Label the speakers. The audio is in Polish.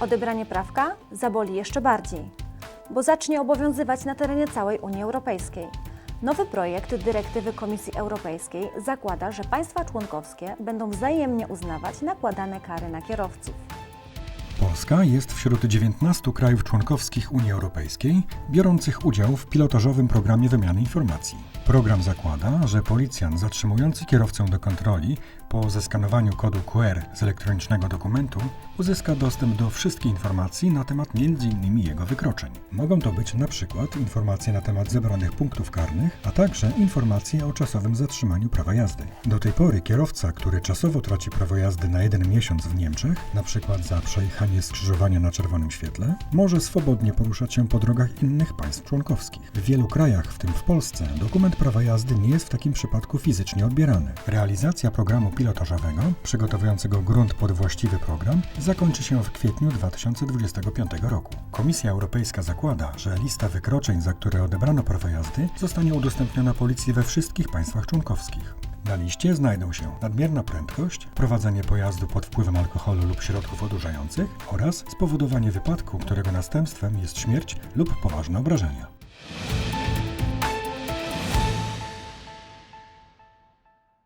Speaker 1: Odebranie prawka zaboli jeszcze bardziej, bo zacznie obowiązywać na terenie całej Unii Europejskiej. Nowy projekt dyrektywy Komisji Europejskiej zakłada, że państwa członkowskie będą wzajemnie uznawać nakładane kary na kierowców.
Speaker 2: Polska jest wśród 19 krajów członkowskich Unii Europejskiej biorących udział w pilotażowym programie wymiany informacji. Program zakłada, że policjant zatrzymujący kierowcę do kontroli po zeskanowaniu kodu QR z elektronicznego dokumentu uzyska dostęp do wszystkich informacji na temat m.in. jego wykroczeń. Mogą to być przykład informacje na temat zebranych punktów karnych, a także informacje o czasowym zatrzymaniu prawa jazdy. Do tej pory kierowca, który czasowo traci prawo jazdy na jeden miesiąc w Niemczech, przykład za przejechanie skrzyżowania na czerwonym świetle, może swobodnie poruszać się po drogach innych państw członkowskich. W wielu krajach, w tym w Polsce, dokument prawa jazdy nie jest w takim przypadku fizycznie odbierany. Realizacja programu pilotażowego, przygotowującego grunt pod właściwy program, zakończy się w kwietniu 2025 roku. Komisja Europejska zakłada, że lista wykroczeń, za które odebrano prawo jazdy, zostanie udostępniona policji we wszystkich państwach członkowskich. Na liście znajdą się nadmierna prędkość, prowadzenie pojazdu pod wpływem alkoholu lub środków odurzających oraz spowodowanie wypadku, którego następstwem jest śmierć lub poważne obrażenia.